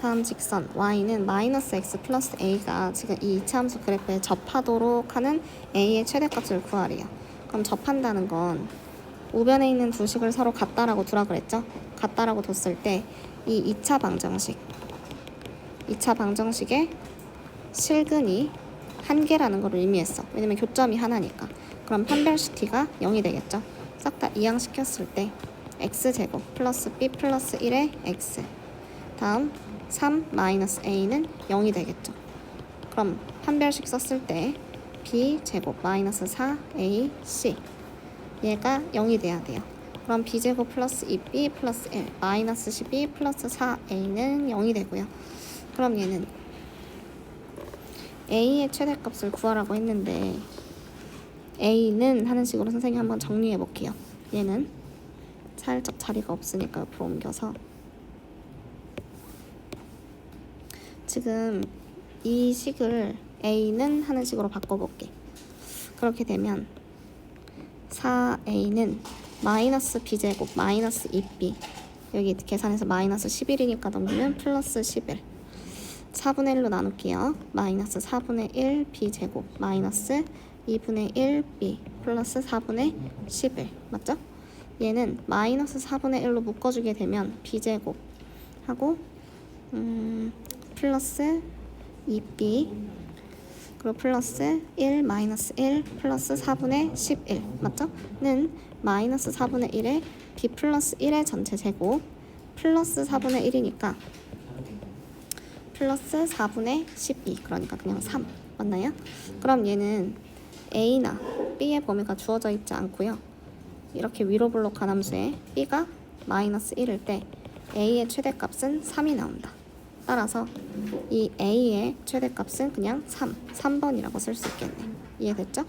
다음 직선 y는 마이너스 x 플러스 a가 지금 이 이차함수 그래프에 접하도록 하는 a의 최대값을 구하래요. 그럼 접한다는 건 우변에 있는 두 식을 서로 같다라고 두라 그랬죠? 같다라고 뒀을 때 이 2차 방정식 2차 방정식의 실근이 한 개라는 걸 의미했어. 왜냐면 교점이 하나니까. 그럼 판별식 t가 0이 되겠죠. 싹 다 이항시켰을 때 x제곱 플러스 b 플러스 1의 x 다음 3 마이너스 a는 0이 되겠죠. 그럼 판별식 썼을 때 b 제곱 마이너스 4 ac 얘가 0이 돼야 돼요. 그럼 b 제곱 플러스 2b 플러스 1 마이너스 12 플러스 4a는 0이 되고요. 그럼 얘는 a의 최대값을 구하라고 했는데 a는 하는 식으로 선생님 한번 정리해 볼게요. 얘는 살짝 자리가 없으니까 옆으로 옮겨서 지금 이 식을 a는 하는 식으로 바꿔볼게. 그렇게 되면 4a는 마이너스 b제곱 마이너스 2b 여기 계산해서 마이너스 11이니까 넘기면 플러스 11 4분의 1로 나눌게요. 마이너스 4분의 1 b제곱 마이너스 2분의 1 b 플러스 4분의 11 맞죠? 얘는 마이너스 4분의 1로 묶어주게 되면 b제곱 하고 음, 플러스 2b 그리고 플러스 1 마이너스 1 플러스 4분의 11 맞죠? 는 마이너스 4분의 1에 b 플러스 1의 전체 제곱 플러스 4분의 1이니까 플러스 4분의 12 그러니까 그냥 3 맞나요? 그럼 얘는 a나 b의 범위가 주어져 있지 않고요. 이렇게 위로 블록한 함수에 b가 마이너스 1일 때 a의 최대값은 3이 나온다 따라서 이 a의 최대값은 그냥 3 3번이라고 쓸 수 있겠네 이해됐죠?